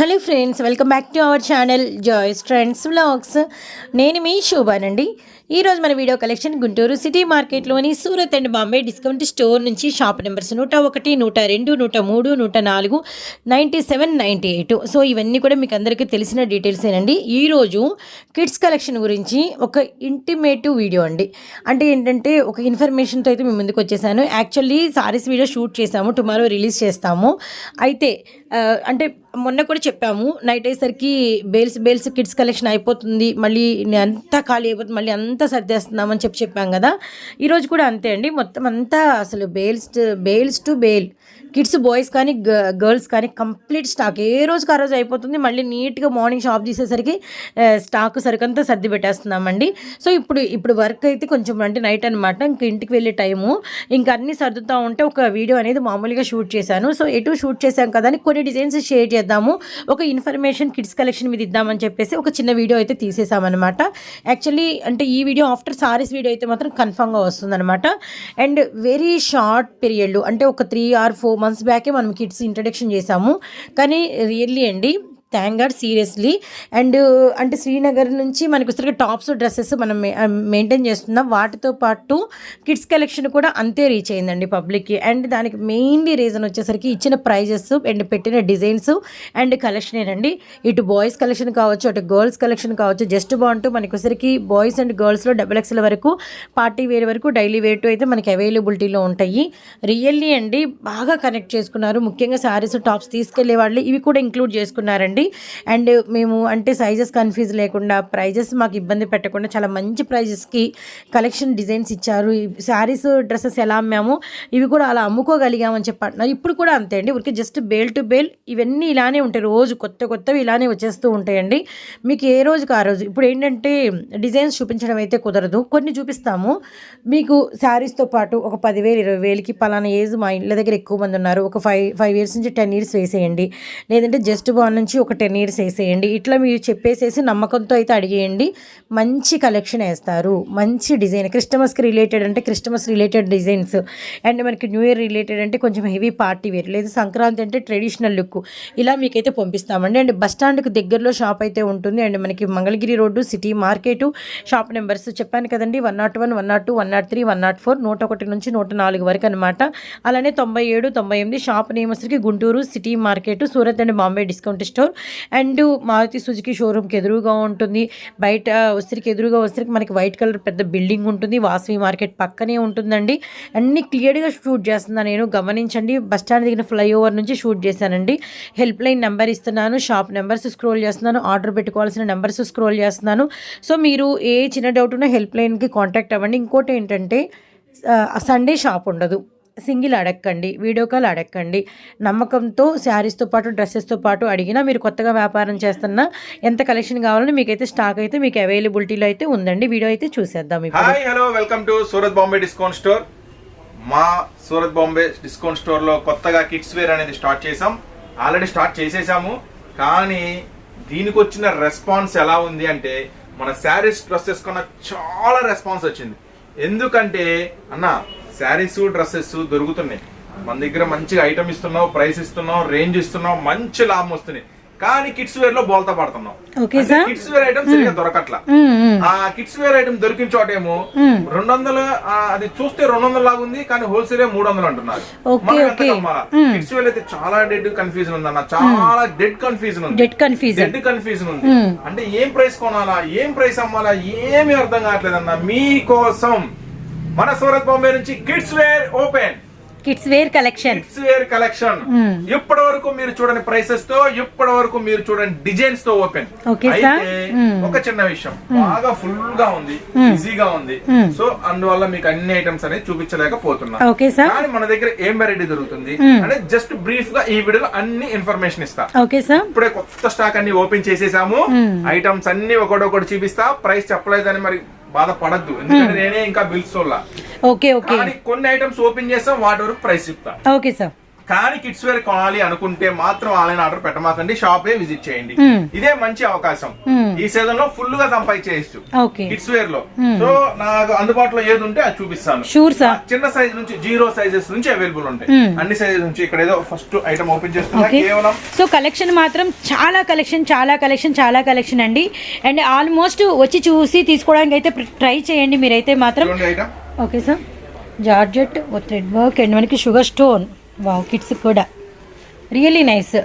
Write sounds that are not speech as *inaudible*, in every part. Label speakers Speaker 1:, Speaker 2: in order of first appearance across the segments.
Speaker 1: Hello friends welcome back to our channel Joys Trends vlogs. నేను మీ శోభానండి. ఈరోజు మన video collection Guntur city మార్కెట్లోని Surat and Bombay discount store నుంచి షాప్ నెంబర్స్ నూట ఒకటి నూట రెండు నూట మూడు నూట నాలుగు ninety seven ninety eight. So ఇవన్నీ కూడా మీకు అందరికీ తెలిసిన డీటెయిల్సేనండి ఈరోజు కిడ్స్ కలెక్షన్ గురించి ఒక ఇంటిమేటివ్ వీడియో అండి. అంటే ఏంటంటే ఒక ఇన్ఫర్మేషన్తో అయితే మేము ముందుకు వచ్చేసాను. యాక్చువల్లీ సారీస్ వీడియో షూట్ చేసాము టుమారో రిలీజ్ చేస్తాము. అయితే అంటే మొన్న కూడా చెప్పాము నైట్ అయ్యేసరికి బేల్స్ బేల్స్ కిడ్స్ కలెక్షన్ అయిపోతుంది మళ్ళీ అంతా ఖాళీ అయిపోతుంది మళ్ళీ అంతా సర్దేస్తున్నామని చెప్పి చెప్పాం కదా. ఈరోజు కూడా అంతే అండి మొత్తం అంతా అసలు bales bales to bale kids boys కానీ గర్ల్స్ కానీ కంప్లీట్ స్టాక్. ఏ రోజుకి ఆ రోజు అయిపోతుంది మళ్ళీ నీట్గా మార్నింగ్ షాప్ తీసేసరికి స్టాక్ సరికంతా సర్ది పెట్టేస్తున్నామండి. సో ఇప్పుడు ఇప్పుడు వర్క్ అయితే కొంచెం అంటే నైట్ అనమాట ఇంక ఇంటికి వెళ్ళే టైము. ఇంకా అన్నీ సర్దుతూ ఉంటే ఒక వీడియో అనేది మామూలుగా షూట్ చేశాను. సో ఎటు షూట్ చేశాం కదా అని కొన్ని డిజైన్స్ షేర్ చేద్దాము. ఒక ఇన్ఫర్మేషన్ కిడ్స్ కలెక్షన్ మీద ఇద్దామని చెప్పేసి ఒక చిన్న వీడియో అయితే తీసేసామన్నమాట. యాక్చువల్లీ అంటే ఈ వీడియో ఆఫ్టర్ సారీస్ వీడియో అయితే మాత్రం కన్ఫామ్గా వస్తుందన్నమాట. అండ్ వెరీ షార్ట్ పీరియడ్లు అంటే ఒక త్రీ ఆర్ ఫోర్ మంత్స్ బ్యాకే మనం కిడ్స్ ఇంట్రడక్షన్ చేసాము కానీ రియల్లీ అండి థ్యాంక్ గాడ్ సీరియస్లీ. అండ్ అంటే శ్రీనగర్ నుంచి మనకు వచ్చరికి టాప్స్ డ్రెస్సెస్ మనం మెయింటైన్ చేస్తున్నాం. వాటితో పాటు కిడ్స్ కలెక్షన్ కూడా అంతే రీచ్ అయిందండి పబ్లిక్కి. అండ్ దానికి మెయిన్లీ రీజన్ వచ్చేసరికి ఇచ్చిన ప్రైజెస్ అండ్ పెట్టిన డిజైన్స్ అండ్ కలెక్షనేనండి ఇటు బాయ్స్ కలెక్షన్ కావచ్చు అటు గర్ల్స్ కలెక్షన్ కావచ్చు జస్ట్ బాగుంటూ మనకి వచ్చరికి బాయ్స్ అండ్ గర్ల్స్లో డబుల్ ఎక్స్ల వరకు పార్టీ వేర్ వరకు డైలీ వేర్ అయితే మనకి అవైలబిలిటీలో ఉంటాయి. రియల్లీ అండి బాగా కనెక్ట్ చేసుకున్నారు. ముఖ్యంగా శారీస్ టాప్స్ తీసుకెళ్ళే వాళ్ళు ఇవి కూడా ఇంక్లూడ్ చేసుకున్నారండి. అండ్. మేము అంటే సైజెస్ కన్ఫ్యూజ్ లేకుండా ప్రైజెస్ మాకు ఇబ్బంది పెట్టకుండా చాలా మంచి ప్రైజెస్కి కలెక్షన్ డిజైన్స్ ఇచ్చారు. శారీస్ డ్రెస్సెస్ ఎలా అమ్మాము ఇవి కూడా అలా అమ్ముకోగలిగామని చెప్పి అంటున్నారు ఇప్పుడు కూడా అంతే అండి. ఊరికి జస్ట్ బేల్ టు బేల్ ఇవన్నీ ఇలానే ఉంటాయి. రోజు కొత్త కొత్తవి ఇలానే వచ్చేస్తూ ఉంటాయండి. మీకు ఏ రోజుకి ఆ రోజు? ఇప్పుడు ఏంటంటే డిజైన్స్ చూపించడం అయితే కుదరదు. కొన్ని చూపిస్తాము. మీకు శారీస్తో పాటు ఒక పదివేలు ఇరవై వేలకి పలానా ఏజ్ మా ఇళ్ళ దగ్గర ఎక్కువ మంది ఉన్నారు. ఒక ఫైవ్ ఫైవ్ ఇయర్స్ నుంచి టెన్ ఇయర్స్ వేసేయండి. లేదంటే జస్ట్ బాన్ నుంచి ఒక ఒక టెన్ ఇయర్స్ వేసేయండి. ఇట్లా మీరు చెప్పేసేసి నమ్మకంతో అయితే అడిగేయండి. మంచి కలెక్షన్ వేస్తారు. మంచి డిజైన్ క్రిస్టమస్కి రిలేటెడ్ అంటే క్రిస్టమస్ రిలేటెడ్ డిజైన్స్ అండ్ మనకి న్యూ ఇయర్ రిలేటెడ్ అంటే కొంచెం హెవీ పార్టీ వేర్. లేదా సంక్రాంతి అంటే ట్రెడిషనల్ లుక్ ఇలా మీకైతే పంపిస్తామండి. అండ్ బస్ స్టాండ్కి దగ్గరలో షాప్ అయితే ఉంటుంది. అండ్ మనకి Mangalagiri road city market shop numbers చెప్పాను కదండి. One nought one one nought two one nought three one nought four నూట ఒకటి నుంచి నూట నాలుగు వరకు అనమాట అలానే తొంభై ఏడు తొంభై ఎనిమిది షాప్ నేమ్ వచ్చరికి Guntur city market Surat and Bombay discount store and Maruti Suzuki షోరూమ్కి ఎదురుగా ఉంటుంది. బయట వస్త్రికి ఎదురుగా వస్త్రికి మనకి వైట్ కలర్ పెద్ద బిల్డింగ్ ఉంటుంది. వాసవి మార్కెట్ పక్కనే ఉంటుందండి. అన్ని క్లియర్గా షూట్ చేస్తున్నాను నేను. గమనించండి బస్ స్టాండ్ దగ్గర ఫ్లైఓవర్ నుంచి షూట్ చేశానండి. హెల్ప్ లైన్ నెంబర్ ఇస్తున్నాను షాప్ నెంబర్స్ స్క్రోల్ చేస్తున్నాను ఆర్డర్ పెట్టుకోవాల్సిన నెంబర్స్ స్క్రోల్ చేస్తున్నాను. సో మీరు ఏ చిన్న డౌట్ ఉన్నా హెల్ప్ లైన్కి కాంటాక్ట్ అవ్వండి. ఇంకోటి ఏంటంటే సండే షాప్ ఉండదు. సింగిల్ అడగండి వీడియో కాల్ అడగండి నమ్మకంతో శారీస్తో పాటు డ్రెస్సెస్తో పాటు అడిగినా మీరు కొత్తగా వ్యాపారం చేస్తున్నా ఎంత కలెక్షన్ కావాలని మీకైతే స్టాక్ అయితే మీకు అవైలబిలిటీలో అయితే ఉందండి. వీడియో అయితే చూసేద్దాం
Speaker 2: hi hello welcome to Surat Bombay discount store మా సూరత్ బాంబే డిస్కౌంట్ స్టోర్లో కొత్తగా కిడ్స్ వేర్ అనేది స్టార్ట్ చేసాం ఆల్రెడీ స్టార్ట్ చేసేసాము. కానీ దీనికి వచ్చిన రెస్పాన్స్ ఎలా ఉంది అంటే మన శారీస్ డ్రెస్సెస్ కన్నా చాలా రెస్పాన్స్ వచ్చింది. ఎందుకంటే అన్న శారీస్ డ్రెస్సెస్ దొరుకుతున్నాయి. మన దగ్గర మంచిగా ఐటమ్ ఇస్తున్నాం ప్రైస్ ఇస్తున్నాం రేంజ్ ఇస్తున్నాం మంచి లాభం వస్తుంది. కానీ కిడ్స్ వేర్లో బోల్తా పడుతున్నాం. కిడ్స్ వేర్ ఐటమ్ సరిగా దొరకట్లా. ఆ కిడ్స్ వేర్ ఐటమ్ దొరికిన చోటేమో రెండు వందలు అది చూస్తే రెండు వందల లాగా ఉంది కానీ హోల్సేల్ మూడు వందలు అంటున్నారు. కిడ్స్ వేర్ అయితే చాలా డెడ్ కన్ఫ్యూజన్ ఉంది అన్న చాలా డెడ్ కన్ఫ్యూజన్ ఉంది.
Speaker 1: డెడ్ కన్ఫ్యూజన్
Speaker 2: డెడ్ కన్ఫ్యూజన్ ఉంది. అంటే ఏం ప్రైస్ కొనాలా ఏం ప్రైస్ అమ్మాలా ఏమీ అర్థం కావట్లేదు అన్న మీకోసం. మన సూరత్ బాంబే నుంచి kids wear open.
Speaker 1: Kids wear collection.
Speaker 2: Kids wear collection. ఇప్పటి వరకు మీరు చూడని ప్రైసెస్తో ఇప్పటి వరకు మీరు చూడని డిజైన్స్తో ఓపెన్. అయితే ఒక చిన్న విషయం. బాగా ఫుల్గా ఉంది ఈజీగా ఉంది. సో అందువల్ల మీకు అన్ని ఐటమ్స్ అనేది చూపించలేకపోతున్నా. కానీ మన దగ్గర ఏం వెరైటీ దొరుకుతుంది? అంటే జస్ట్ బ్రీఫ్గా ఈ వీడియోలో అన్ని ఇన్ఫర్మేషన్ ఇస్తా.
Speaker 1: ఓకే సార్
Speaker 2: ఇప్పుడే కొత్త స్టాక్ అన్ని ఓపెన్ చేసేసాము. ఐటమ్స్ అన్ని ఒకటొకటి చూపిస్తా. ప్రైస్ చెప్పలేదని మరి బాధపడద్దు. ఎందుకంటే నేనే ఇంకా బిల్స్ చూడాల
Speaker 1: ఓకే ఓకే
Speaker 2: కానీ కొన్ని ఐటమ్స్ ఓపెన్ చేస్తాం వాటి వరకు ప్రైస్ చెప్తా.
Speaker 1: ఓకే సార్
Speaker 2: కానీ కిడ్స్ వేర్ కొనాలి అనుకుంటే మాత్రం ఆన్లైన్ ఆర్డర్ పెట్టమాకండి షాపే విజిట్ చేయండి. ఇదే మంచి అవకాశం. ఈ సీజన్లో ఫుల్గా సంపాదించేయచ్చు కిడ్స్ వేర్లో సో నాకు అందుబాటులో ఏది ఉంటే అది చూపిస్తాను.
Speaker 1: షూర్ సార్
Speaker 2: చిన్న సైజ్ నుంచి జీరో సైజెస్ నుంచి అవైలబుల్ ఉంటాయి. అన్ని సైజెస్ నుంచి ఇక్కడ ఏదో ఫస్ట్ ఐటమ్ ఓపెన్ చేస్తున్నా కేవలం
Speaker 1: సో కలెక్షన్ మాత్రం చాలా కలెక్షన్ చాలా కలెక్షన్ చాలా కలెక్షన్ అండి. అండ్ ఆల్మోస్ట్ వచ్చి చూసి తీసుకోవడానికి అయితే ట్రై చేయండి మీరైతే మాత్రం. Okay sir georgette thread work and మనకి షుగర్ స్టోన్ వావ్ కిడ్స్ కూడా. రియల్లీ నైస్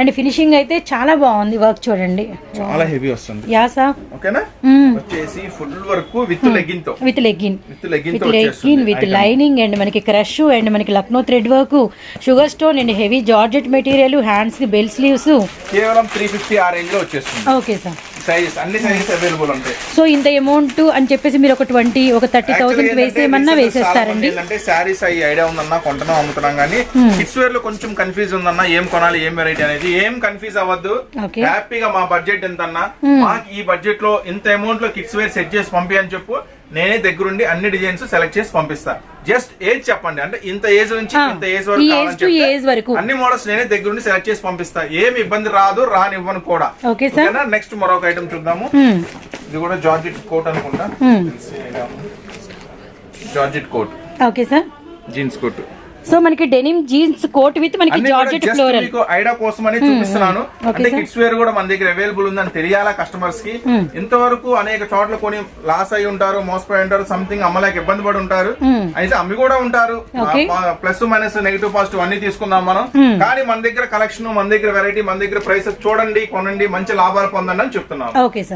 Speaker 1: అండ్ ఫినిషింగ్ అయితే చాలా బాగుంది వర్క్ చూడండి.
Speaker 2: చాలా హెవీ వస్తుంది.
Speaker 1: Yeah sir.
Speaker 2: ఓకేనా? వచ్చేసి full work with లెగ్గింగ్తో
Speaker 1: with legging.
Speaker 2: With legging
Speaker 1: with legging with. Lining and మనకి క్రష్ అండ్ మనకి Lucknow thread work. Sugar stone and heavy georgette material హ్యాండ్స్కి బెల్ స్లీవ్స్.
Speaker 2: కేవలం త్రీ ఫిఫ్టీ ఆ రేంజ్లో వచ్చేస్తుంది.
Speaker 1: Okay sir.
Speaker 2: సైజెస్ అన్ని సైజెస్ అవైలబుల్ ఉంటాయి.
Speaker 1: So ఇంత అమౌంట్ అని చెప్పేసి మీరు ఒక ట్వంటీ ఒక థర్టీ థౌసండ్ వేసేయమన్నా వేసేస్తారండి.
Speaker 2: అంటే శారీస్ అయ్యి ఐడియా ఉందన్నా కొంటున్నాం అమ్ముతున్నాం కానీ కిడ్స్ వేర్లో కొంచెం కన్ఫ్యూజ్ ఉందన్నా ఏం కొనాలి ఏం వెరైటీ అనేది ఏం కన్ఫ్యూజ్ అవ్వద్దు. హ్యాపీగా మా బడ్జెట్ ఎంత అన్నా మాకు ఈ బడ్జెట్లో ఇంత అమౌంట్లో కిడ్స్ వేర్ సెట్ చేసి పంపి అని చెప్పు. నేనే దగ్గరుండి అన్ని డిజైన్స్ సెలెక్ట్ చేసి పంపిస్తా. జస్ట్ ఏజ్ చెప్పండి. అంటే ఇంత ఏజ్ నుంచి ఇంత ఏజ్ వరకు కావాలని చెప్తే. అన్ని మోడల్స్ నేనే దగ్గరుండి సెలెక్ట్ చేసి పంపిస్తా. ఏమి ఇబ్బంది రాదు రానివ్వను కూడా. నెక్స్ట్ మరొక ఐటమ్ చూద్దాము. ఇది కూడా జార్జెట్ కోట్ అనుకుంటా. Georgette coat.
Speaker 1: Okay sir.
Speaker 2: Jeans coat.
Speaker 1: So మనకి డెనిమ్ జీన్స్ కోట్ విత్ మనకి జార్జెట్ ఫ్లోరల్.
Speaker 2: మీకు ఐడియా కోసం అని చూపిస్తున్నాను.
Speaker 1: Okay,
Speaker 2: అంటే. కిడ్స్ వేర్ కూడా మన దగ్గర అవైలబుల్ ఉందని తెలియాలా కస్టమర్స్కి?
Speaker 1: Hmm.
Speaker 2: ఇంతవరకు అనేక చోట్ల కొని లాస్ అయి ఉంటారు మోసపోయి ఉంటారు సంథింగ్ అమ్మలేక ఇబ్బంది పడి ఉంటారు.
Speaker 1: Hmm.
Speaker 2: అయితే అమ్మి కూడా ఉంటారు. ప్లస్ మైనస్ నెగిటివ్ పాజిటివ్ అన్ని తీసుకుందాం మనం.
Speaker 1: Hmm.
Speaker 2: కానీ మన దగ్గర కలెక్షన్ మన దగ్గర వెరైటీ మన దగ్గర ప్రైసెస్ చూడండి కొనండి మంచి లాభాలు పొందండి అని చెప్తున్నాం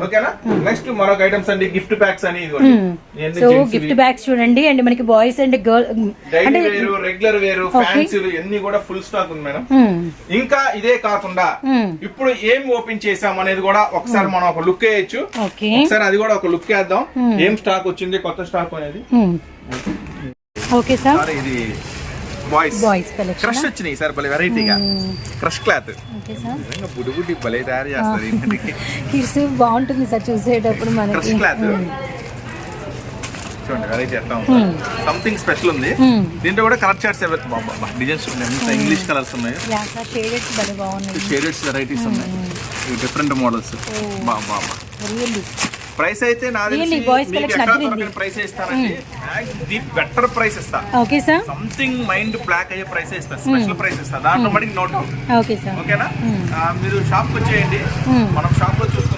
Speaker 2: ఓకేనా నెక్స్ట్ మరొక ఐటమ్స్ అండి గిఫ్ట్ ప్యాక్స్ అని
Speaker 1: సో గిఫ్ట్. బ్యాగ్స్ చూడండి అండ్ మనకి బాయ్స్ అండ్ గర్ల్ అంటే
Speaker 2: రెగ్యులర్ వేరు. ఫ్యాన్సీలు ఎన్ని కూడా ఫుల్ స్టాక్ ఉంది మేడం.
Speaker 1: Hmm.
Speaker 2: ఇంకా ఇదే కాకుండా
Speaker 1: Hmm.
Speaker 2: ఇప్పుడు ఏం ఓపెన్ చేసాం అనేది కూడా ఒకసారి మనం ఒక లుక్ వేయచ్చు. ఒకసారి అది కూడా ఒక లుక్ వేద్దాం. ఏం స్టాక్ వచ్చింది కొత్త స్టాక్ అనేది.
Speaker 1: Hmm. ఓకే సార్
Speaker 2: ఇది బాయ్స్ క్రష్ వచ్చినాయి సార్ భలే వెరైటీగా క్రష్ క్లాత్ బుడి బుడి భలే తయారు చేస్తారు
Speaker 1: కిడ్స్ *laughs* బాగుంటుంది సార్ చూసేటప్పుడు
Speaker 2: క్రష్
Speaker 1: మనకి
Speaker 2: క్లాత్ చూడండి వెరైటీ ఎట్లా ఉంది సంథింగ్ స్పెషల్ ఉంది. దీంట్లో కూడా కలర్ చార్ట్స్ డిజైన్స్ ఉన్నాయి. ఇంగ్లీష్ కలర్స్ ఉన్నాయి.
Speaker 1: షేడెడ్స్
Speaker 2: వెరైటీస్ ఉన్నాయి. డిఫరెంట్ మోడల్స్ బా బా బా.
Speaker 1: రియల్లీ
Speaker 2: ప్రైస్ అయితే. ప్రైస్ ఇస్తానండి. ది బెటర్ ప్రైస్ ఇస్తా.
Speaker 1: Okay sir
Speaker 2: something mind block అయ్యే ప్రైస్ ఇస్తా. స్పెషల్ ప్రైస్ ఇస్తా. దాంట్లో మటుకు నోట్
Speaker 1: ఓకే సార్
Speaker 2: ఓకేనా? మీరు షాప్ వచ్చేయండి. మనం షాప్లో చూసుకుందాం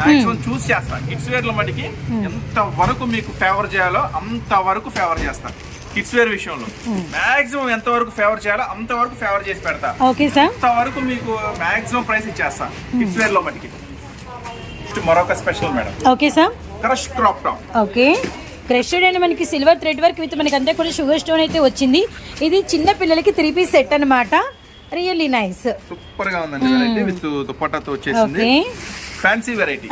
Speaker 2: మాక్సిమం చూస్ చేస్తా. కిడ్స్ వేర్లో మటుకి ఎంత వరకు మీకు ఫేవర్ చేయాలో అంత వరకు ఫేవర్ చేస్తా. కిడ్స్ వేర్ విషయంలో. మాక్సిమం ఎంత వరకు ఫేవర్ చేయాలో అంత వరకు ఫేవర్ చేసి పెడతా.
Speaker 1: ఓకే సార్
Speaker 2: అంత వరకు మీకు మాక్సిమం ప్రైస్ ఇచ్చేస్తా. కిడ్స్ వేర్లో మటుకి మరొక special madam
Speaker 1: okay sir
Speaker 2: crush crop top
Speaker 1: okay crushed and మనకి సిల్వర్ థ్రెడ్ వర్క్ విత్ మనకి అంతా కూడా షుగర్ స్టోన్ అయితే వచ్చింది. ఇది చిన్న పిల్లలకి త్రీ పీస్ సెట్ అన్నమాట. రియల్లీ నైస్
Speaker 2: సూపర్గా ఉందండి విత్ దుపట్టాతో వచ్చేసింది. Fancy variety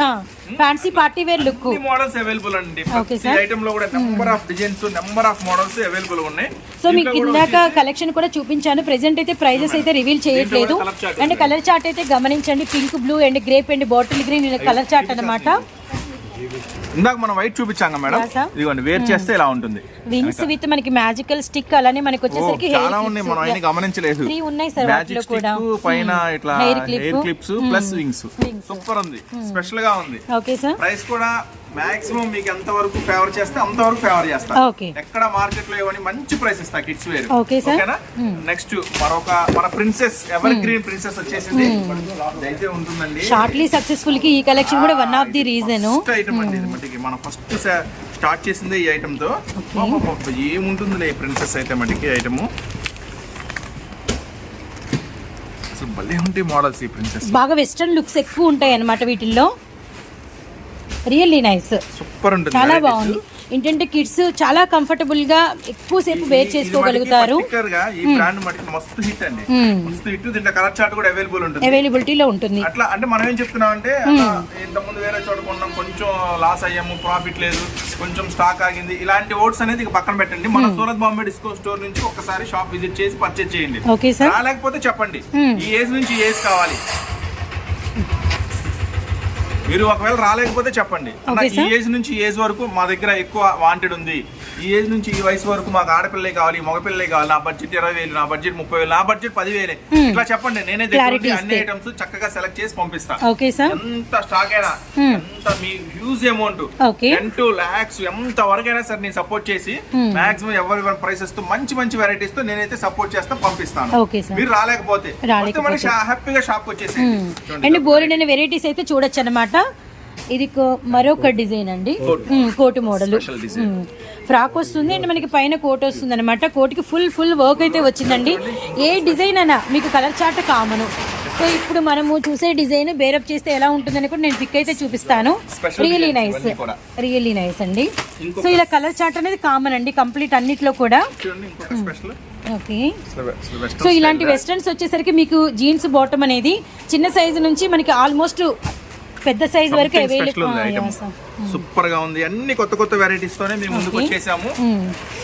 Speaker 1: fancy party wear look
Speaker 2: models available అండి.
Speaker 1: Sir.
Speaker 2: ఐటమ్లో కూడా number of designs number of models available ఉన్నాయి.
Speaker 1: సో మీకు ఇందాక కలెక్షన్ కూడా చూపించాను. ప్రెసెంట్ అయితే ప్రైజెస్ అయితే రివీల్ చేయట్లేదు. అండ్ కలర్ చార్ట్ అయితే గమనించండి. Pink blue and grape and bottle green colour chart అన్నమాట.
Speaker 2: ఇందాక మనం వైట్ చూపించాం మేడం. ఇదిగోండి వేర్ చేస్తే ఇలా ఉంటుంది.
Speaker 1: వింగ్స్ విత్ మనకి మ్యాజికల్ స్టిక్ అలానే మనకి వచ్చేసరికి
Speaker 2: చాలా ఉన్నాయి. మనం అన్ని గమనించలేదు.
Speaker 1: త్రీ ఉన్నాయి సార్
Speaker 2: మ్యాజిక్
Speaker 1: వాటిలో కూడా.
Speaker 2: స్టిక్ పైన ఇట్లా
Speaker 1: Hair clip.
Speaker 2: Hair clips plus wings. Super ఉంది. స్పెషల్గా ఉంది.
Speaker 1: ఓకే సార్
Speaker 2: ప్రైస్ కూడా మాక్సిమం మీకు ఎంత వరకు ఫేవర్ చేస్తే అంత వరకు ఫేవర్ చేస్తా. ఎక్కడ మార్కెట్లో ఇవ్వని మంచి ప్రైస్ ఇస్తా కిడ్స్ వేర్. ఓకేనా? నెక్స్ట్ మరొక మన ప్రిన్సెస్ ఎవర్ గ్రీన్ ప్రిన్సెస్ వచ్చేసింది. అయితే ఉంటుందండి.
Speaker 1: షార్ట్లీ సక్సెస్ఫుల్కి ఈ కలెక్షన్ కూడా one of the reason
Speaker 2: item అండి ఇది మనం ఫస్ట్ స్టార్ట్ చేసింది ఈ ఐటమ్తో. ఏముంటుందిలే ప్రిన్సెస్ అయితే మట్టికి ఐటమ్ అసలు భలే ఉంటాయి మోడల్స్ ఈ ప్రిన్సెస్
Speaker 1: బాగా వెస్ట్రన్ లుక్స్ ఎక్కువ ఉంటాయి అన్నమాట వీటిల్లో. Really nice.
Speaker 2: సూపర్ ఉంటుంది.
Speaker 1: చాలా. బాగుంది. ఏంటంటే కిడ్స్ చాలా కంఫర్టబుల్గా ఎక్కువసేపు వేర్
Speaker 2: ఇది
Speaker 1: చేసుకోగలుగుతారు.
Speaker 2: ఈ బ్రాండ్ మటుకు మస్తు హిట్ అండి. మస్తు హిట్ దీంట్లో కలర్ చార్ట్ కూడా అవైలబుల్ ఉంటుంది.
Speaker 1: అవైలబిలిటీలో ఉంటుంది.
Speaker 2: అట్లా అంటే మనం ఏం చెప్తున్నాం అంటే ఇంత ముందు వేరే చోట కొన్నాం కొంచెం లాస్ అయ్యాము ప్రాఫిట్ లేదు కొంచెం స్టాక్ ఆగింది. ఇలాంటి ఓట్స్ అనేది ఇక పక్కన పెట్టండి. మన సూరత్ బాంబే డిస్కో స్టోర్ నుంచి ఒకసారి షాప్ విజిట్ చేసి పర్చేజ్ చేయండి.
Speaker 1: Okay sir.
Speaker 2: రాలేకపోతే చెప్పండి. ఈ ఏజ్ నుంచి ఏజ్ కావాలి. మీరు ఒకవేళ రాలేకపోతే చెప్పండి. ఈ. ఏజ్ నుంచి ఏజ్ వరకు మా దగ్గర ఎక్కువ వాంటెడ్ ఉంది. ఈ ఏజ్ నుంచి ఈ వయసు వరకు మాకు ఆడపిల్లలే కావాలి మగపిల్లలే కావాలి. నా బడ్జెట్ ఇరవై వేలు నా బడ్జెట్ ముప్పై వేలు నా బడ్జెట్ పదివేలే. ఇట్లా చెప్పండి. నేనే దగ్గర అన్ని. ఐటమ్స్ చక్కగా సెలెక్ట్ చేసి పంపిస్తా.
Speaker 1: ఓకే సార్
Speaker 2: ఎంత స్టాక్ అయినా
Speaker 1: Hmm.
Speaker 2: ఎంత మీ huge amount. Ten to lakhs ఎంత వరకైనా సరే నేను సపోర్ట్ చేసి
Speaker 1: Hmm.
Speaker 2: మాక్సిమం ఎవరి ప్రైసెస్తో మంచి మంచి వెరైటీస్తో నేనైతే సపోర్ట్ చేస్తా పంపిస్తాను. మీరు రాలేకపోతే హ్యాపీగా షాప్ వచ్చేసి
Speaker 1: అండ్ అనే వెరైటీస్ అయితే చూడొచ్చు అనమాట ఇది కో- మరొక డిజైన్ అండి.
Speaker 2: కోట్.
Speaker 1: మోడల్. ఫ్రాక్ వస్తుంది అండ్ మనకి పైన కోట్ వస్తుంది అనమాట కోట్కి ఫుల్ ఫుల్ వర్క్ అయితే వచ్చిందండి. ఏ డిజైన్ అయినా మీకు కలర్ చార్ట్ కామను. సో ఇప్పుడు మనము చూసే డిజైన్ బేరప్ చేస్తే ఎలా ఉంటుందని కూడా నేను పిక్ అయితే చూపిస్తాను. Really nice. రియల్లీ నైస్ అండి. సో ఇలా కలర్ చార్ట్ అనేది కామన్ అండి కంప్లీట్ అన్నిట్లో కూడా. ఓకే. సో ఇలాంటి వెస్ట్రన్స్ వచ్చేసరికి మీకు జీన్స్ బాటమ్ అనేది చిన్న సైజు నుంచి మనకి ఆల్మోస్ట్ పెద్ద సైజ్ వరకు అవైలబుల్
Speaker 2: సూపర్గా ఉంది అన్ని కొత్త కొత్త వెరైటీస్ తోనే మేము ముందుకు. వచ్చేసాము.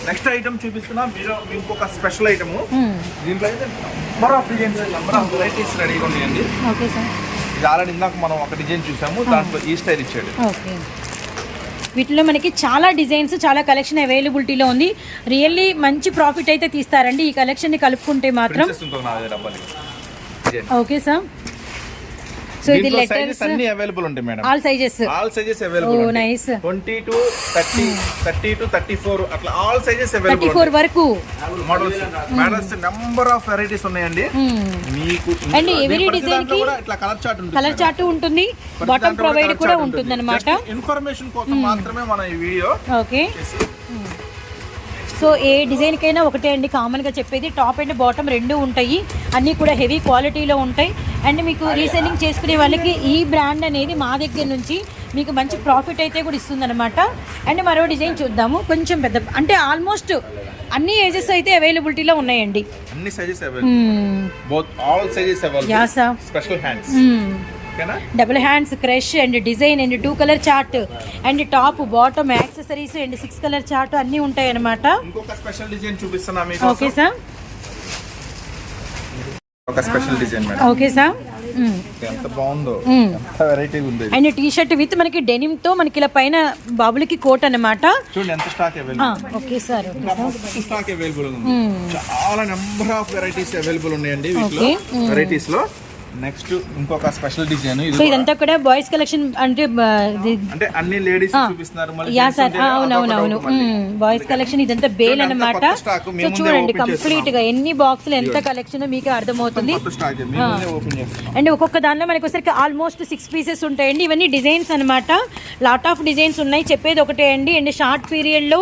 Speaker 2: నెక్స్ట్ ఐటమ్ చూపిస్తున్నా. మీరు ఇంకొక స్పెషల్ ఐటమ్
Speaker 1: Hmm.
Speaker 2: దీంట్లో అయితే number of designs number of varieties రెడీగా ఉన్నాయండి.
Speaker 1: ఓకే సార్
Speaker 2: ఇది ఆల్రెడీ ఇందాక మనం ఒక డిజైన్ చూసాము. దాంట్లో ఈ స్టైల్ ఇచ్చాడు.
Speaker 1: ఓకే వీటిలో మనకి చాలా డిజైన్స్ చాలా కలెక్షన్ అవైలబిలిటీలో ఉంది. రియల్లీ మంచి ప్రాఫిట్ అయితే తీస్తారండి. ఈ కలెక్షన్ని కలుపుకుంటే మాత్రం ఓకే సార్ సో ఇది లెటర్స్
Speaker 2: అన్ని అవైలబుల్ ఉంటాయి madam
Speaker 1: all sizes
Speaker 2: all sizes
Speaker 1: oh
Speaker 2: available
Speaker 1: nice
Speaker 2: twenty to thirty thirty to thirty four అట్లా ఆల్ సైజెస్ అవైలబుల్
Speaker 1: ఫోర్ వరకు.
Speaker 2: Models models number of varieties ఉన్నాయండి. మీకు
Speaker 1: And every design కి
Speaker 2: ఇట్లా colour chart ఉంటుంది
Speaker 1: colour chart ఉంటుంది. Bottom provide కూడా ఉంటుంది. అనమాట
Speaker 2: ఇన్ఫర్మేషన్ కోసం మాత్రమే మన ఈ వీడియో
Speaker 1: ఓకే సో ఏ డిజైన్కైనా ఒకటే అండి కామన్గా చెప్పేది. టాప్ అండ్ బాటమ్ రెండు ఉంటాయి. అన్నీ కూడా హెవీ క్వాలిటీలో ఉంటాయి. అండ్ మీకు రీసెల్లింగ్ చేసుకునే వాళ్ళకి ఈ బ్రాండ్ అనేది మా దగ్గర నుంచి మీకు మంచి ప్రాఫిట్ అయితే కూడా ఇస్తుందన్నమాట. అండ్ మరో డిజైన్ చూద్దాము. కొంచెం పెద్ద అంటే ఆల్మోస్ట్ అన్ని ఏజెస్ అయితే అవైలబిలిటీలో ఉన్నాయండి.
Speaker 2: అన్ని sizes available all sizes available special hands
Speaker 1: double hands crush and design and two colour chart and top bottom accessories and six colour chart అన్నీ ఉంటాయి
Speaker 2: స్పెషల్ డిజైన్ మీకు
Speaker 1: ఓకే సార్
Speaker 2: ఒక special design madam
Speaker 1: okay sir
Speaker 2: ఎంత బాగుందో. ఎంత variety ఉంది.
Speaker 1: And T shirt with మనకి డెనిమ్తో మనకి ఇలా పైన బాబులకి కోట్ అన్నమాట.
Speaker 2: చూడండి ఎంత స్టాక్ అవైలబుల్
Speaker 1: ఓకే సార్
Speaker 2: మొత్తం స్టాక్ అవైలబుల్ ఉంది. చాలా నెంబర్ ఆఫ్ వెరైటీస్ అవైలబుల్ ఉన్నాయండి వీటిలో. వెరైటీస్లో. నెక్స్ట్ ఇంకొక స్పెషల్ డిజైన్
Speaker 1: సో. ఇదంతా కూడా బాయ్స్ కలెక్షన్ అంటే
Speaker 2: అంటే అన్ని లేడీస్. చూపిస్తున్నారు మళ్ళీ
Speaker 1: యా సార్. అవునవునవును. బాయ్స్ కలెక్షన్ ఇదంతా బేల్ అన్నమాట. సో చూడండి కంప్లీట్గా ఎన్ని బాక్సులు ఎంత కలెక్షన్ మీకు అర్థమవుతుంది? అండ్ ఒక్కొక్క దానిలో మనకి వచ్చరికి ఆల్మోస్ట్ సిక్స్ పీసెస్ ఉంటాయండి. ఇవన్నీ డిజైన్స్ అన్నమాట. లాట్ ఆఫ్ డిజైన్స్ ఉన్నాయి. చెప్పేది ఒకటే అండి. అండ్ షార్ట్ పీరియడ్లో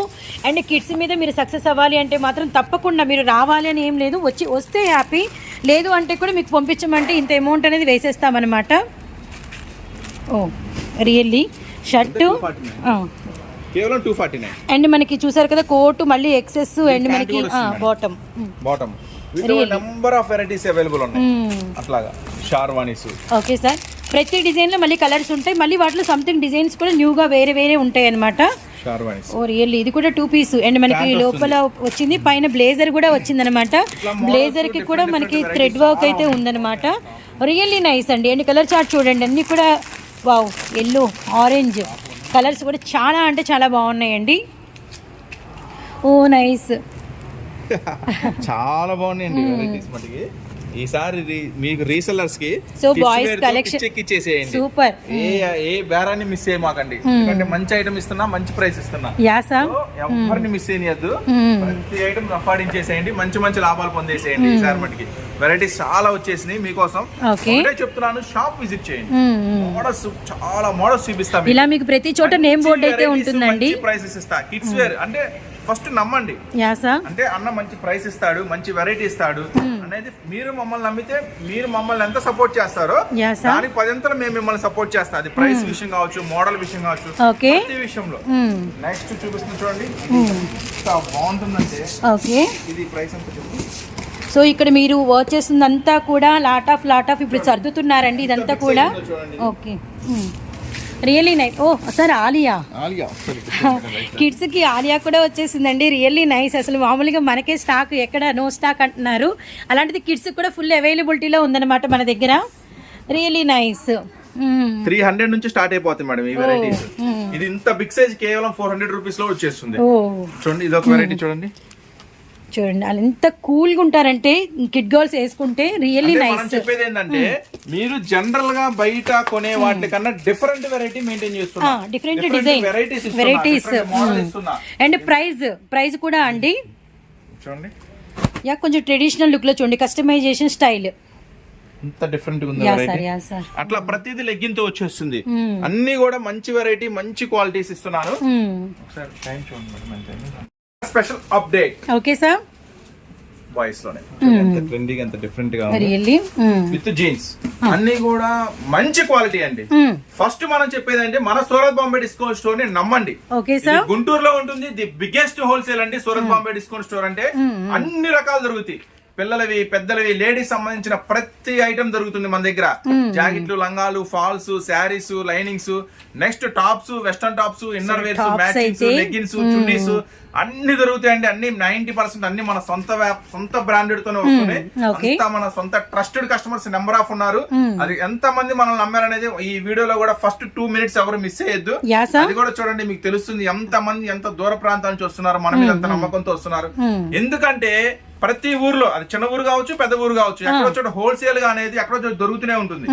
Speaker 1: అండ్ కిడ్స్ మీద మీరు సక్సెస్ అవ్వాలి అంటే మాత్రం తప్పకుండా మీరు రావాలి అని ఏం లేదు. వచ్చి వస్తే హ్యాపీ లేదు అంటే కూడా మీకు పంపించమంటే ఇంత అమౌంట్ అనేది వేసేస్తామన్నమాట. Oh really shirt?
Speaker 2: కేవలం టూ ఫార్టీ నైన్
Speaker 1: అండ్ మనకి చూసారు కదా కోటు మళ్ళీ ఎక్సెస్ అండ్ మనకి. Bottom
Speaker 2: bottom number of varieties available ఉన్నాయి. అట్లాగా. షార్వానీస్
Speaker 1: ఓకే సార్ ప్రతి డిజైన్లో మళ్ళీ కలర్స్ ఉంటాయి. మళ్ళీ వాటిలో సంథింగ్ డిజైన్స్ కూడా న్యూగా వేరే వేరే ఉంటాయి అన్నమాట ఓ రియల్లీ ఇది కూడా టూ పీస్ అండ్ మనకి లోపల వచ్చింది. పైన బ్లేజర్ కూడా వచ్చింది అనమాట బ్లేజర్కి కూడా మనకి థ్రెడ్ వర్క్ అయితే ఉందన్నమాట. రియల్లీ నైస్ అండి. అండ్ కలర్ చార్ట్ చూడండి. అన్ని కూడా వావ్ ఎల్లో ఆరెంజ్ కలర్స్ కూడా చాలా అంటే చాలా బాగున్నాయండి. ఓ నైస్ *laughs*
Speaker 2: చాలా బాగున్నాయండి వెరైటీస్ మటుకి. ఈసారి మీకు రీసెల్లర్స్కి
Speaker 1: So,
Speaker 2: kids
Speaker 1: boys
Speaker 2: wear తో
Speaker 1: collection-
Speaker 2: పిచ్చెక్కి ఇచ్చేసేయండి.
Speaker 1: సూపర్.
Speaker 2: ఏ ఏ బేరాన్ని మిస్ చేయమాకండి ఎందుకంటే మంచి ఐటమ్ ఇస్తున్నా మంచి ప్రైస్ ఇస్తున్నా.
Speaker 1: యాసా
Speaker 2: సో ఎవరిని మిస్ చేయనియద్దు. ప్రతి ఐటమ్ సంపాదించేసేయండి మంచి మంచి లాభాలు పొందేసేయండి ఈసారి మటుకి. వెరైటీస్ చాలా వచ్చేసినాయి మీకోసం. ఒకటే చెప్తున్నాను షాప్ విజిట్ చేయండి. మోడల్స్ చాలా మోడల్స్ చూపిస్తాం
Speaker 1: ఇలా మీకు ప్రతి చోట నేమ్ బోర్డ్ అయితే ఉంటుందండి.
Speaker 2: ప్రైసెస్ ఇస్తా. కిడ్స్ వేర్ అంటే ఫస్ట్ నమ్మండి. అంటే అన్న మంచి ప్రైస్ ఇస్తాడు మంచి వెరైటీ ఇస్తాడు అనేది మీరు మమ్మల్ని నమ్మితే మీరు మమ్మల్ని ఎంత సపోర్ట్ చేస్తారో. దానికి పదింతలు మేము మిమ్మల్ని సపోర్ట్ చేస్తాం. అది ప్రైస్ విషయం కావచ్చు మోడల్ విషయం కావచ్చు
Speaker 1: ఓకే.
Speaker 2: ప్రతి విషయంలో. నెక్స్ట్ చూపిస్తుంది చూడండి. బాగుంటుందంటే
Speaker 1: ఓకే.
Speaker 2: ఇది ప్రైస్ ఎంత
Speaker 1: సో ఇక్కడ మీరు వర్క్ చేస్తుందంతా కూడా లాట్ ఆఫ్ లాట్ ఆఫ్ ఇప్పుడు సర్దుతున్నారండి ఇదంతా కూడా? ఓకే. రియల్లీ నైస్ ఓ సార్ ఆలియా కిడ్స్కి ఆలియా కూడా వచ్చేసిందండి. రియల్లీ నైస్ అసలు మామూలుగా మనకే స్టాక్ ఎక్కడ నో స్టాక్ అంటున్నారు. అలాంటిది కిడ్స్కి కూడా ఫుల్ అవైలబిలిటీలో ఉందన్నమాట మన దగ్గర. Really nice.
Speaker 2: త్రీ హండ్రెడ్ నుంచి స్టార్ట్ అయిపోతుంది మేడం ఈ వెరైటీస్ ఇది ఇంత బిగ్ సైజ్ కేవలం ఫోర్ హండ్రెడ్ రూపీస్లో వచ్చేస్తుంది.
Speaker 1: ఓ
Speaker 2: చూడండి ఇది ఒక వెరైటీ చూడండి.
Speaker 1: చూడండి. వాళ్ళు ఎంత కూల్గా ఉంటారంటే కిడ్ గర్ల్స్ వేసుకుంటే రియల్లీ నైస్.
Speaker 2: చెప్పేది ఏంటంటే మీరు జనరల్గా బయట కొనే వాటి కన్నా డిఫరెంట్ వెరైటీ మెయింటైన్ చేస్తున్నా.
Speaker 1: Different design.
Speaker 2: Varieties
Speaker 1: and price price కూడా అండి.
Speaker 2: చూడండి.
Speaker 1: యా కొంచెం ట్రెడిషనల్ లుక్లో చూడండి. కస్టమైజేషన్ స్టైల్
Speaker 2: డిఫరెంట్ ఉంది అట్లా ప్రతిదీ లెగ్గిన్తో వచ్చేస్తుంది. అన్ని కూడా మంచి వెరైటీ మంచి క్వాలిటీస్ ఇస్తున్నాను. ఒకసారి టైం చూడండి madam special update
Speaker 1: okay sir
Speaker 2: బాయ్స్లోనే ఎంత ట్రెండింగ్ ఎంత డిఫరెంట్గా ఉంది విత్ జీన్స్ అన్ని కూడా మంచి క్వాలిటీ అండి. ఫస్ట్ మనం చెప్పేది అంటే మన సూరత్ బాంబే డిస్కౌంట్ స్టోర్ని నమ్మండి.
Speaker 1: ఓకే
Speaker 2: ఇది
Speaker 1: సార్
Speaker 2: గుంటూరులో ఉంటుంది. ది బిగ్గెస్ట్ హోల్సేల్ అండి సూరత్ బాంబే డిస్కౌంట్ స్టోర్ అంటే. అన్ని రకాలు దొరుకుతాయి. పిల్లలవి పెద్దలవి లేడీస్ సంబంధించిన ప్రతి ఐటమ్ దొరుకుతుంది మన దగ్గర. జాకెట్లు లంగాలు falls saris linings next tops western tops inner wears matchings leggings chunnis అన్ని దొరుకుతాయండి అన్ని నైన్టీ పర్సెంట్ అన్ని మన సొంత సొంత బ్రాండెడ్ తోనే వస్తున్నాయి. అంతా మన సొంత ట్రస్టెడ్ కస్టమర్స్ నెంబర్ ఆఫ్ ఉన్నారు. అది ఎంత మంది మనల్ని నమ్మారనేది ఈ వీడియోలో కూడా ఫస్ట్ టూ మినిట్స్ ఎవరు మిస్ చేయొద్దు.
Speaker 1: సార్.
Speaker 2: అది కూడా చూడండి మీకు తెలుస్తుంది ఎంత మంది ఎంత దూర ప్రాంతాల నుంచి వస్తున్నారు మన మీద ఎంత నమ్మకంతో వస్తున్నారు. ఎందుకంటే ప్రతి ఊర్లో అది చిన్న ఊరు కావచ్చు పెద్ద ఊరు కావచ్చు ఎక్కడో చోట హోల్సేల్గా అనేది ఎక్కడో చోట దొరుకుతూనే ఉంటుంది.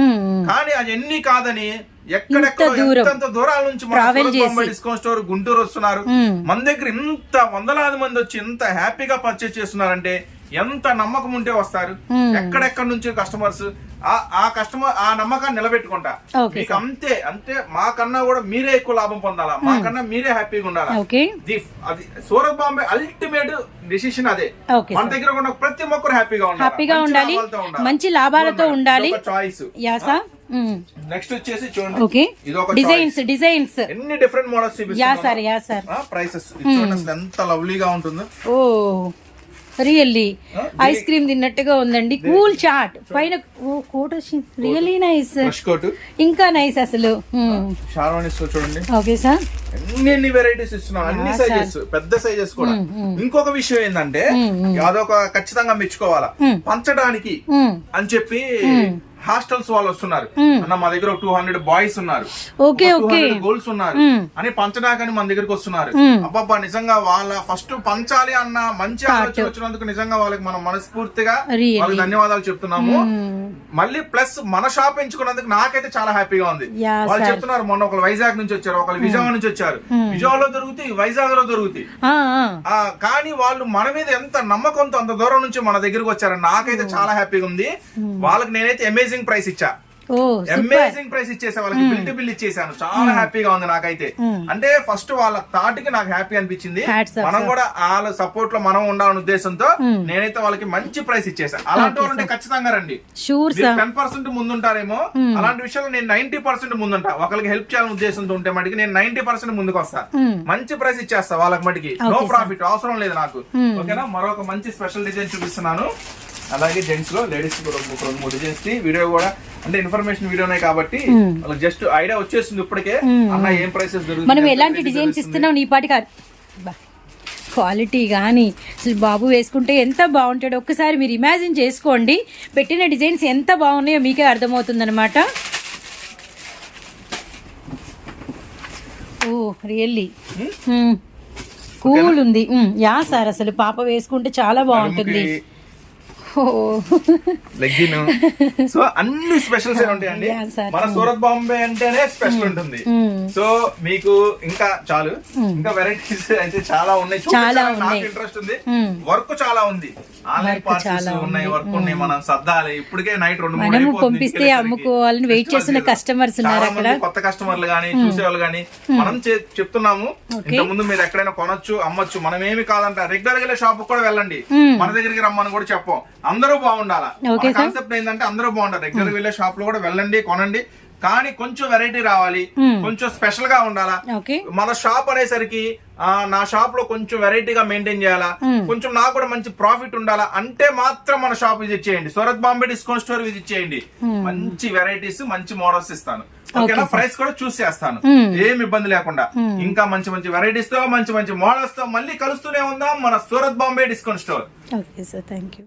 Speaker 2: కానీ అది ఎన్ని కాదని ఎక్కడెక్కడ దూరాల నుంచి డిస్కౌంట్ స్టోర్ గుంటూరు వస్తున్నారు. మన దగ్గర ఇంత వందలాది మంది వచ్చి ఎంత హ్యాపీగా పర్చేస్ చేస్తున్నారంటే ఎంత నమ్మకం ఉంటే వస్తారు? ఎక్కడెక్కడ నుంచి కస్టమర్స్ ఆ కస్టమర్ ఆ నమ్మకాన్ని నిలబెట్టుకుంటా. మీకు అంతే అంతే. మాకన్నా కూడా మీరే ఎక్కువ లాభం పొందాలా? మాకన్నా మీరే హ్యాపీగా ఉండాలా? అది సూరత్ బాంబే అల్టిమేట్ డిసిషన్ అదే. మన దగ్గర ఉన్న ప్రతి ఒక్కరు హ్యాపీగా ఉండాలి?
Speaker 1: హ్యాపీగా ఉండాలి. మంచి లాభాలతో ఉండాలి.
Speaker 2: చాయిస్ నెక్స్ట్ వచ్చేసి చూడండి.
Speaker 1: ఓకే డిజైన్స్ డిజైన్స్
Speaker 2: ఎన్ని different models
Speaker 1: yeah sir yeah sir
Speaker 2: prices చూడండి ఎంత లవ్లీగా ఉంటుందో.
Speaker 1: ఓ రియల్లీ ఐస్ క్రీమ్ తిన్నట్టుగా ఉందండి. కూల్ చాట్ పైన కోట్ వచ్చింది రియల్లీ నైస్ ఇంకా నైస్ అసలు.
Speaker 2: షార్వాణిస్ చూడండి.
Speaker 1: ఓకే సార్
Speaker 2: ఎన్ని ఎన్ని వెరైటీస్ ఇస్తున్నాం? అన్ని సైజెస్ పెద్ద సైజెస్ కూడా. ఇంకొక విషయం ఏంటంటే అదొక ఖచ్చితంగా మెచ్చుకోవాలా. పంచడానికి అని చెప్పి హాస్టల్స్ వాళ్ళు వస్తున్నారు. అన్న మా దగ్గర టూ హండ్రెడ్ బాయ్స్ ఉన్నారు.
Speaker 1: Okay okay.
Speaker 2: గోల్స్ ఉన్నారు. అని పంచడాకని మన దగ్గరికి వస్తున్నారు. అబ్బబ్బా నిజంగా వాళ్ళ ఫస్ట్ పంచాలి అన్న మంచి ఆలోచన వచ్చినందుకు నిజంగా వాళ్ళకి మనం మనస్ఫూర్తిగా. వాళ్ళకి ధన్యవాదాలు చెప్తున్నాము. మళ్ళీ ప్లస్ మన షాప్ ఎంచుకున్నందుకు నాకైతే చాలా హ్యాపీగా ఉంది. వాళ్ళు. చెప్తున్నారు మొన్న ఒకరు వైజాగ్ నుంచి వచ్చారు ఒకరు విజయవాడ నుంచి వచ్చారు. విజయవాడలో దొరుకుతాయి వైజాగ్లో దొరుకుతాయి కానీ వాళ్ళు మన మీద ఎంత నమ్మకంతో అంత దూరం నుంచి మన దగ్గరికి వచ్చారు నాకైతే చాలా హ్యాపీగా ఉంది. వాళ్ళకి నేనైతే అమేజింగ్ ప్రైస్ ఇచ్చా. అమేజింగ్ ప్రైస్ ఇచ్చేసా వాళ్ళకి బిల్ట్ బిల్ ఇచ్చేసాను. చాలా హ్యాపీగా ఉంది నాకైతే. అంటే ఫస్ట్ వాళ్ళ థాట్కి నాకు హ్యాపీ అనిపించింది. మనం కూడా వాళ్ళ సపోర్ట్లో మనం ఉండాలనే ఉద్దేశంతో నేనైతే వాళ్ళకి మంచి ప్రైస్ ఇచ్చేసా. అలాంటి వాళ్ళు ఖచ్చితంగా రండి. టెన్ పర్సెంట్ ముందుంటారేమో అలాంటి విషయాలు నేను నైన్టీ పర్సెంట్ ముందుంటా. ఒకరికి హెల్ప్ చేయాలని ఉద్దేశంతో ఉంటే మటుకి నేను నైన్టీ పర్సెంట్ ముందుకు వస్తా మంచి ప్రైస్ ఇచ్చేస్తా వాళ్ళకి మటుకి. నో ప్రాఫిట్ అవసరం లేదు నాకు. ఓకేనా మరొక మంచి స్పెషల్ డిజైన్ చూపిస్తున్నాను. అలాగే జెంట్స్లో లేడీస్ కూడా ఒక రెండు మూడు డిజైన్స్ వీడియో కూడా అంటే ఇన్ఫర్మేషన్ వీడియోనే కాబట్టి వాళ్ళకి జస్ట్ ఐడియా వచ్చేస్తుంది ఇప్పటికే. అన్న ఏం ప్రైసెస్
Speaker 1: మనం ఎలాంటి డిజైన్స్ ఇస్తున్నాం నీ బా. క్వాలిటీ కానీ అసలు బాబు వేసుకుంటే ఎంత బాగుంటాడో ఒక్కసారి మీరు ఇమాజిన్ చేసుకోండి. పెట్టిన డిజైన్స్ ఎంత బాగున్నాయో మీకే అర్థమవుతుందన్నమాట. ఓ రియల్లీ కూల్ ఉంది. మ్మ్. యా సార్ అసలు పాప వేసుకుంటే చాలా బాగుంటుంది.
Speaker 2: లెగ్గిన్ సో *laughs* అన్ని స్పెషల్స్ ఉంటాయండి. మన సూరత్ బాంబే అంటేనే స్పెషల్ ఉంటుంది. సో మీకు ఇంకా చాలు. ఇంకా వెరైటీస్ అయితే చాలా ఉన్నాయి. నాకు. ఇంట్రెస్ట్ ఉంది.
Speaker 1: Hmm.
Speaker 2: వర్క్ చాలా ఉంది. ఆన్లైన్ పార్సల్స్ ఉన్నాయి. వర్క్ ఉన్నాయి మనం సర్దాలి. ఇప్పటికే నైట్ రెండు మూడు
Speaker 1: పంపిస్తే. అమ్ముకోవాలని వెయిట్ చేస్తున్న customers ఉన్నారు అక్కడ.
Speaker 2: కొత్త కస్టమర్లు గానీ చూసేవాళ్ళు గానీ మనం చెప్తున్నాము. ఇంత ముందు మీరు ఎక్కడైనా కొనొచ్చు అమ్మొచ్చు. మనం ఏమి కాదంట రెగ్యులర్గా షాప్ కూడా వెళ్ళండి. మన దగ్గరికి రమ్మని కూడా చెప్పం. అందరూ బాగుండాలా. కాన్సెప్ట్ ఏంటంటే అందరూ బాగుంటారు రెగ్యులర్ వెళ్ళే షాప్లో కూడా వెళ్ళండి కొనండి. కానీ కొంచెం వెరైటీ రావాలి. కొంచెం స్పెషల్గా ఉండాలా? మన షాప్ అనేసరికి నా షాప్లో కొంచెం వెరైటీగా మెయింటైన్ చేయాలా? కొంచెం నాకు కూడా మంచి ప్రాఫిట్ ఉండాలా? అంటే మాత్రం మన షాప్ విజిట్ చేయండి. Surat Bombay discount store visit చేయండి. మంచి వెరైటీస్ మంచి మోడల్స్ ఇస్తాను. ఓకేనా ప్రైస్ కూడా చూస్ చేస్తాను. ఏం ఇబ్బంది లేకుండా. ఇంకా మంచి మంచి వెరైటీస్తో మంచి మంచి మోడల్స్తో మళ్ళీ కలుస్తూనే ఉందాం మన Surat Bombay discount store
Speaker 1: okay sir thank you